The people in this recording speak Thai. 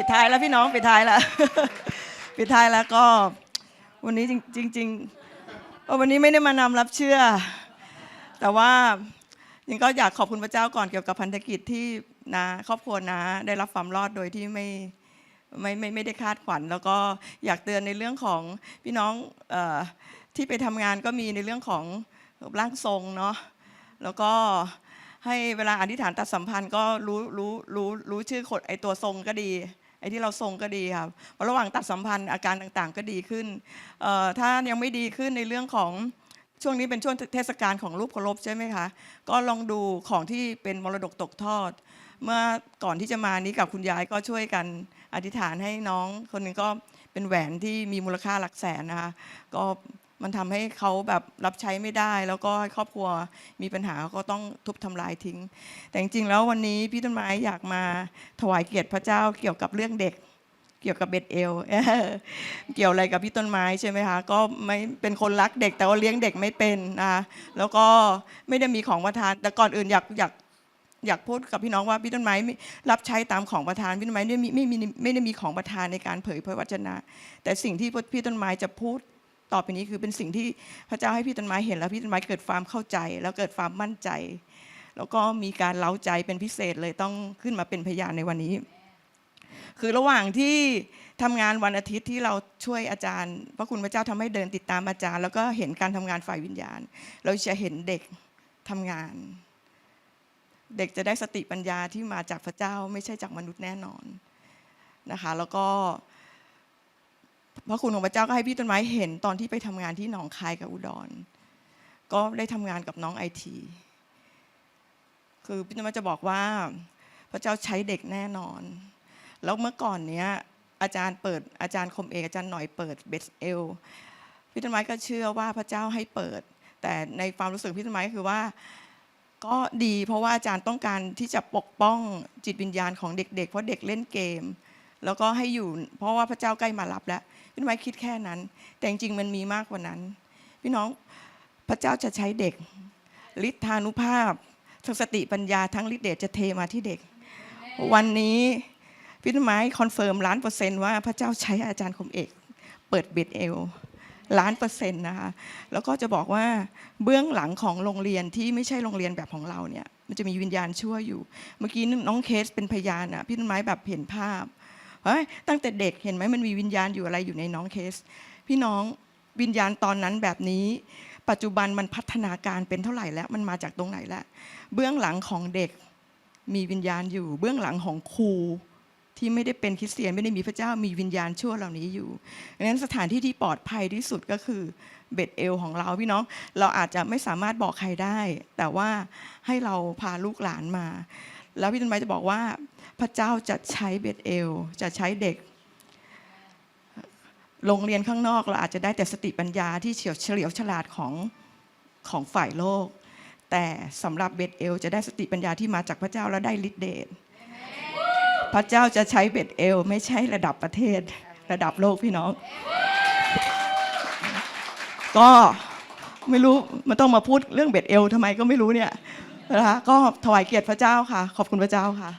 ปิดท้ายแล้วพี่น้องปิดท้ายแล้วปิดท้ายแล้วก็วันนี้จริงจริงๆวันนี้ไม่ได้มานำรับเชื่อ แต่ว่ายังก็อยากขอบคุณพระเจ้าก่อนเกี่ยวกับพันธกิจที่นะครอบครัวนะได้รับความรอดโดยที่ไม่ไม่ไม่ไม่ได้คาดฝัน แล้วก็อยากเตือนในเรื่องของพี่น้องอที่ไปทำงานก็มีในเรื่องของร่างทรงเนาะแล้วก็ให้เวลาอธิษฐานตัดสัมพันธ์ก็รู้รู้รู้รู้ชื่อคนไอตัวทรงก็ดี ไอ้ที่เราทรงก็ดีครับพระระหว่างตัดสัมพันธ์อาการต่างๆ ก็ดีขึ้น ถ้ายังไม่ดีขึ้นในเรื่องของช่วงนี้เป็นช่วงเทศกาลของรูปเคารพใช่ไหมคะ ก็ลองดูของที่เป็นมรดกตกทอด เมื่อก่อนที่จะมานี้กับคุณยายก็ช่วยกันอธิษฐานให้น้อง คนนึงก็เป็นแหวนที่มีมูลค่าหลักแสนนะคะ ก็ มันทำให้เขาแบบรับใช้ไม่ได้ แล้วก็ครอบครัวมีปัญหาก็ต้องทุบทำลายทิ้ง แต่จริงๆแล้ววันนี้พี่ต้นไม้อยากมาถวายเกียรติพระเจ้าเกี่ยวกับเรื่องเด็ก เกี่ยวกับเบ็ดเอลเกี่ยวอะไรกับพี่ต้นไม้ใช่ไหมคะก็ไม่เป็นคนรักเด็กแต่ว่าเลี้ยงเด็กไม่เป็นนะคะแล้วก็ไม่ได้มีของประทานแต่ก่อนอื่นอยากอยากอยากพูดกับพี่น้องว่าพี่ต้นไม้รับใช้ตามของประทานพี่ต้นไม้ไม่ไม่มีไม่ได้มีของประทานในการเผยพระวจนะ แต่สิ่งที่พี่ต้นไม้จะพูด ต่อไปนี้คือเป็นสิ่งที่พระเจ้าให้พี่ต้นไม้เห็นแล้วพี่ต้นไม้เกิดความเข้าใจ แล้วเกิดความมั่นใจ แล้วก็มีการเล้าใจเป็นพิเศษเลยต้องขึ้นมาเป็นพยานในวันนี้ คือระหว่างที่ทำงานวันอาทิตย์ที่เราช่วยอาจารย์ พระคุณพระเจ้าทำให้เดินติดตามอาจารย์ แล้วก็เห็นการทำงานฝ่ายวิญญาณ เราจะเห็นเด็กทำงาน เด็กจะได้สติปัญญาที่มาจากพระเจ้าไม่ใช่จากมนุษย์แน่นอนนะคะ แล้วก็ พระคุณของพระเจ้าก็ให้พี่ต้นไม้เห็นตอนที่ไปทำงานที่หนองคายกับอุดร ก็ได้ทำงานกับน้องไอทีคือพี่ต้นไม้จะบอกว่าพระเจ้าใช้เด็กแน่นอน แล้วเมื่อก่อนเนี้ยอาจารย์เปิดอาจารย์คมเอกอาจารย์หน่อยเปิดเบสเอลพี่ต้นไม้ก็เชื่อว่าพระเจ้าให้เปิด แต่ในความรู้สึกพี่ต้นไม้ก็คือว่าก็ดีเพราะว่าอาจารย์ต้องการที่จะปกป้องจิตวิญญาณของเด็ก ๆ เพราะเด็กเล่นเกม แล้วก็ให้อยู่ เพราะว่าพระเจ้าใกล้มารับแล้วพี่ต้นไม้คิดแค่นั้น แต่จริงๆมันมีมากกว่านั้น พี่น้องพระเจ้าจะใช้เด็กฤทธานุภาพทั้งสติปัญญาทั้งฤทธิเดชจะเทมาที่เด็ก วันนี้พี่ต้นไม้คอนเฟิร์มล้านเปอร์เซนต์ว่าพระเจ้าใช้อาจารย์คมเอก เปิดเบ็ดเอลล้านเปอร์เซ็นต์นะคะแล้วก็จะบอกว่าเบื้องหลังของโรงเรียนที่ไม่ใช่โรงเรียนแบบของเราเนี่ยมันจะมีวิญญาณชั่วอยู่ เมื่อกี้น้องเคสเป็นพยานอะพี่ต้นไม้แบบเห็นภาพ เฮ้ยตั้งแต่เด็กเห็นไหมมันมีวิญญาณอยู่อะไรอยู่ในน้องเคส พี่น้องวิญญาณตอนนั้นแบบนี้ ปัจจุบันมันพัฒนาการเป็นเท่าไหร่แล้วมันมาจากตรงไหนแล้วเบื้องหลังของเด็กมีวิญญาณอยู่ เบื้องหลังของครูที่ไม่ได้เป็นคริสเตียนไม่ได้มีพระเจ้ามีวิญญาณชั่วเหล่านี้อยู่ดังนั้นสถานที่ที่ปลอดภัยที่สุดก็คือเบ็ดเอลของเราพี่น้อง เราอาจจะไม่สามารถบอกใครได้ แต่ว่าให้เราพาลูกหลานมา แล้วพี่ต้นไม้จะบอกว่าพระเจ้าจะใช้เบ็ดเอล จะใช้เด็ก โรงเรียนข้างนอกเราอาจจะได้แต่สติปัญญาที่เฉียวเฉลียวฉลาดของของฝ่ายโลก แต่สำหรับเบดเอล จะได้สติปัญญาที่มาจากพระเจ้าและได้ฤทธิเดชพระเจ้าจะใช้เบดเอล ไม่ใช่ระดับประเทศระดับโลกพี่น้อง ก็ไม่รู้มันต้องมาพูดเรื่องเบดเอลทำไมก็ไม่รู้เนี่ย นะคะก็ถวายเกียรติพระเจ้าค่ะ ขอบคุณพระเจ้าค่ะ